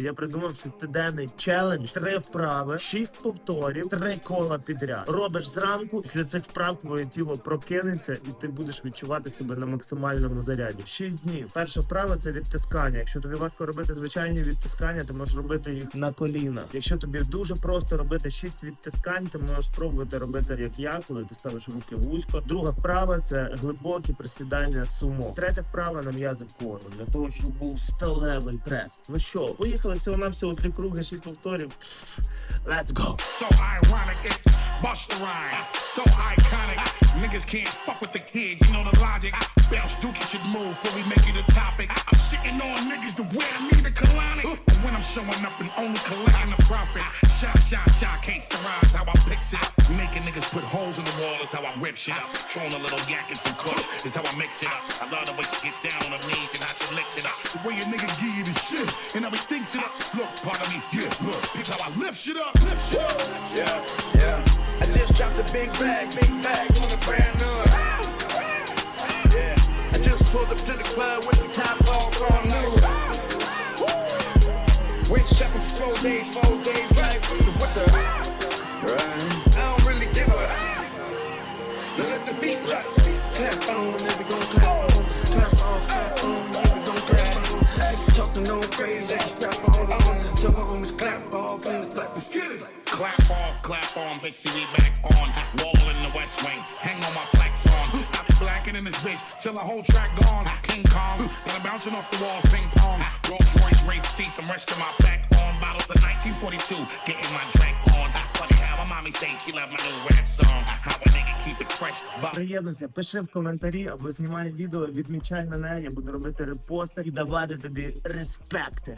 Я придумав шестиденний челендж, три вправи, шість повторів, три кола підряд. Робиш зранку. Після цих вправ твоє тіло прокинеться, і ти будеш відчувати себе на максимальному заряді. Шість днів. Перша вправа це відтискання. Якщо тобі важко робити звичайні відтискання, ти можеш робити їх на колінах. Якщо тобі дуже просто робити шість відтискань, ти можеш спробувати робити як я, коли ти ставиш руки вузько. Друга вправа це глибокі присідання сумо. Третя вправа на м'язи кору для того, щоб був сталевий прес. Ну що, поїхали всього на всього три круги, шість повторів. Let's go! So ironic, it's Busta Rhymes. So iconic, niggas can't fuck with the kid. You know the logic. Bounce Dookie should move before we make it a topic. I'm shitting on niggas to wear me the colonic. And when I'm showing up and only collecting a profit. Shot, shot, shot, can't surprise how I fix it. Making niggas put holes in the wall is how I rip shit up. Throwing a little yak and some kush is how I mix it up. I love the way she gets down on her knees and how she licks it up. The way a nigga give you the shit and how he thinks it up. Look, part of me, yeah, look. It's how I lift shit up, lift shit up. Yeah, yeah. I just dropped a big bag, big bag on the brand new. Yeah, I just pulled up to the club with the top off on new. Days, four days, right? What the? Right. I don't really give a. Now let the beat drop. Clap on, nigga gon' clap on. Clap off, clap on, nigga gon' clap on. Nigga talking no crazy, strap on. Tell my homies clap off and clap. Let's. Clap off, clap on, bitch, see we back on. Wall in the West Wing, hang on my plaques on. I be blacking in this bitch till the whole track gone. King Kong, and I'm bouncing off the walls, ping pong. Rolls Royce rape seats, I'm resting my back on. Bottles of 1942, getting my drink on. Funny how my mommy say she love my new rap song. How a nigga keep it fresh, Приєднуйся, пиши в коментарі або знімай відео, відмічай мене, я буду робити репости і давати тобі респекти.